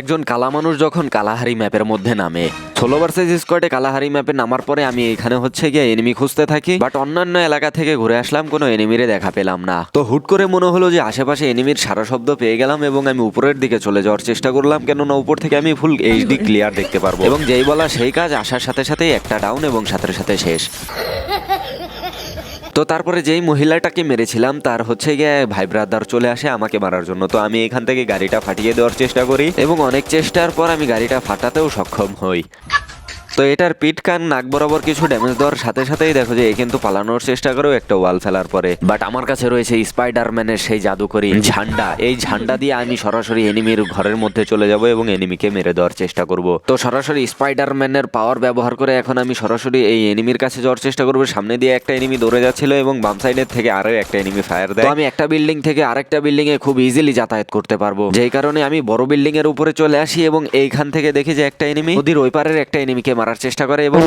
একজন কালা মানুষ যখন কালাহারি ম্যাপের মধ্যে নামে, ষোলো ভার্সেস স্কোয়াডে কালাহারি ম্যাপে নামার পরে আমি এখানে হচ্ছে গিয়ে এনিমি খুঁজতে থাকি বাট অন্যান্য এলাকা থেকে ঘুরে আসলাম, কোনো এনিমিরে দেখা পেলাম না। তো হুট করে মনে হলো যে আশেপাশে এনিমির সারা শব্দ পেয়ে গেলাম এবং আমি উপরের দিকে চলে যাওয়ার চেষ্টা করলাম, কেননা উপর থেকে আমি ফুল এইচডি ক্লিয়ার দেখতে পারব। এবং যেই বলা সেই কাজ আসার সাথে সাথেই একটা ডাউন এবং সাথে সাথে শেষ। তো তারপরে যেই মহিলাটাকে মেরেছিলাম, তার হচ্ছে গিয়ে ভাই ব্রাদার চলে আসে আমাকে মারার জন্য। তো আমি এখান থেকে গাড়িটা ফাটিয়ে দেওয়ার চেষ্টা করি এবং অনেক চেষ্টার পর আমি গাড়িটা ফাটাতেও সক্ষম হই। তো এটার পিঠ, কান, নাক বরাবর কিছু ড্যামেজ দেওয়ার সাথে সাথেই দেখো যে এ কিন্তু পালানোর চেষ্টা করেও একটা ওয়াল ফেলার পরে। বাট আমার কাছে রয়েছে স্পাইডারম্যানের সেই জাদুকরি ঝান্ডা। এই ঝান্ডা দিয়ে আমি সরাসরি এনিমির ঘরের মধ্যে চলে যাব এবং এনিমিকে মেরে দেওয়ার চেষ্টা করব। তো সরাসরি স্পাইডারম্যানের পাওয়ার ব্যবহার করে এখন আমি সরাসরি এই এনিমির কাছে যাওয়ার চেষ্টা করব। সামনে দিয়ে একটা এনিমি দৌড়ে যাচ্ছিল এবং বাম সাইডের থেকে আরও একটা এনিমি ফায়ার দেয়। আমি একটা বিল্ডিং থেকে আরেকটা বিল্ডিং এ খুব ইজিলি যাতায়াত করতে পারব। যেই কারণে আমি বড় বিল্ডিং এর উপরে চলে আসি এবং এইখান থেকে দেখি যে একটা এনিমি নদীর ওই পারের একটা এনিমিকে মারার চেষ্টা করে এবং